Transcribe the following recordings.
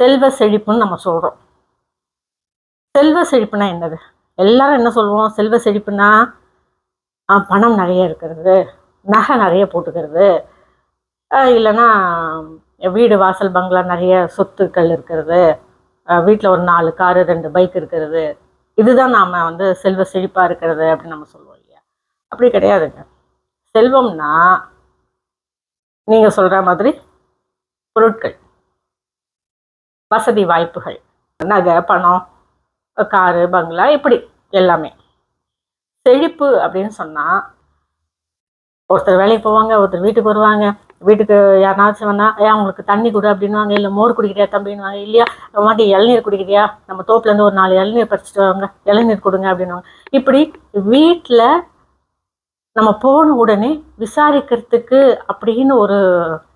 செல்வ செழிப்புன்னு நம்ம சொல்கிறோம் செல்வ செழிப்புனா என்னது? எல்லாரும் என்ன சொல்லுவோம்? செல்வ செழிப்புனா பணம் நிறைய இருக்கிறது நகை நிறைய போட்டுக்கிறது இல்லைன்னா வீடு வாசல் பங்களா நிறைய சொத்துக்கள் இருக்கிறது வீட்டில் ஒரு நாலு காரு ரெண்டு பைக் இருக்கிறது இதுதான் நாம் வந்து செல்வ செழிப்பாக இருக்கிறது அப்படின்னு நம்ம சொல்லுவோம் இல்லையா? அப்படி கிடையாதுங்க. செல்வம்னா நீங்கள் சொல்கிற மாதிரி பொருட்கள். வசதி வாய்ப்புகள் நகை பணம் காரு பங்களா இப்படி எல்லாமே. செழிப்பு அப்படின்னு சொன்னால் ஒருத்தர் வேலைக்கு போவாங்க ஒருத்தர் வீட்டுக்கு வருவாங்க. வீட்டுக்கு யாருனாச்சும் வந்தால் ஏன் அவங்களுக்கு தண்ணி கொடு அப்படின்னுவாங்க. இல்லை மோர் குடிக்கிறியா தம்பின்னுவாங்க இல்லையா மாட்டி இளநீர் குடிக்கிறியா? நம்ம தோப்புலேருந்து ஒரு நாலு இளநீர் பறிச்சுட்டு வாங்க. இளநீர் கொடுங்க அப்படின்னுவாங்க. இப்படி வீட்டில் நம்ம போன உடனே விசாரிக்கிறதுக்கு அப்படின்னு ஒரு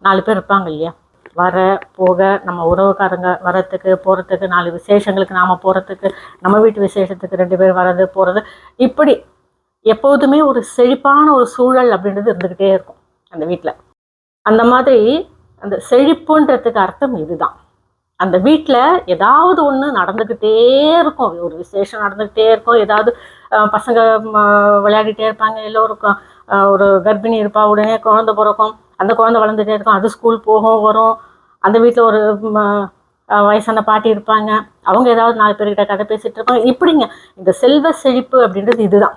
நாலு பேர் இருப்பாங்க இல்லையா? வர போக நம்ம உறவுக்காரங்க வரத்துக்கு போகிறதுக்கு நாலு விசேஷங்களுக்கு நாம் போகிறதுக்கு நம்ம வீட்டு விசேஷத்துக்கு ரெண்டு பேர் வர்றது போகிறது இப்படி எப்போதுமே ஒரு செழிப்பான ஒரு சூழல் அப்படின்றது இருந்துக்கிட்டே இருக்கும் அந்த வீட்டில் அந்த மாதிரி அந்த செழிப்புன்றதுக்கு அர்த்தம் இதுதான். அந்த வீட்டில் ஏதாவது ஒன்று நடந்துக்கிட்டே இருக்கும். ஒரு விசேஷம் நடந்துக்கிட்டே இருக்கும். ஏதாவது பசங்க விளையாடிட்டே இருப்பாங்க. எல்லோருக்கும் ஒரு கர்ப்பிணி இருப்பா. உடனே குழந்தை பிறக்கும். அந்த குழந்தை வளர்ந்துட்டே இருக்கும். அது ஸ்கூல் போகும் வரும். அந்த வீட்டில் ஒரு ம, வயசான பாட்டி இருப்பாங்க. அவங்க ஏதாவது நாலு பேர்கிட்ட கதை பேசிகிட்டு இருப்பாங்க இப்படிங்க. இந்த செல்வ செழிப்பு அப்படின்றது இதுதான்.